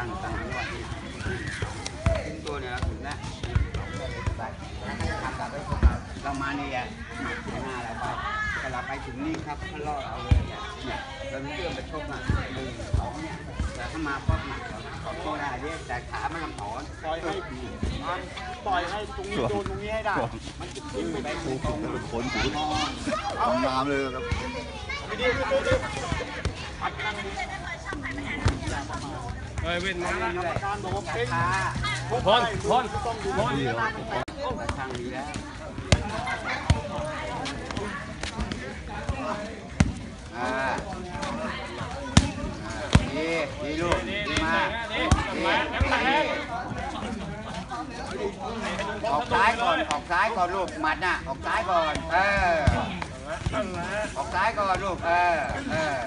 ตั้งตั้งจังหวะนี้ถึงตัวเนี่ยถึงแล้วแล้วให้ทำแบบให้พวกเรามาเนี่ยหนักหน้าเราไปแต่เราไปถึงนี่ครับเขาล่อเราเลยเนี่ยเราเชื่อนไปชกอะหนึ่งสองเนี่ยแต่ถ้ามาป๊อกหนักเราขอโทษได้เนี่ยแต่ขามันลำถอนปล่อยให้มันปล่อยให้ตรงนี้โดนตรงนี้ให้ได้ มันจะทิ้งไปไปตรถูงกถูกเป็นคนถือมองน้ำเลยครับไปดิไปดิปัดนั่งดิ เฮ้ยเว้นมาแล้วเรื่อยการบอกว่าเพ่งๆขาพรพรต้องดูพนี่นทางนี้แล้วอ่าดีดีลูกดีมากดีออกซ้ายก่อนออกซ้ายก่อนลูกหมัดน่ะออกซ้ายก่อนเออออกซ้ายก่อนลูกเออเออ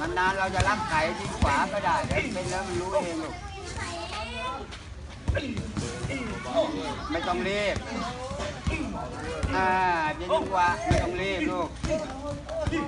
นานๆเราจะรับไข่ที่ขวาก็ได้เดี๋ยวเป็นแล้วมันรู้เองลูกไม่ต้องรีบ อ่าเดี๋ยวจังหวะไม่ต้องรีบลูกให้เรามองเนี่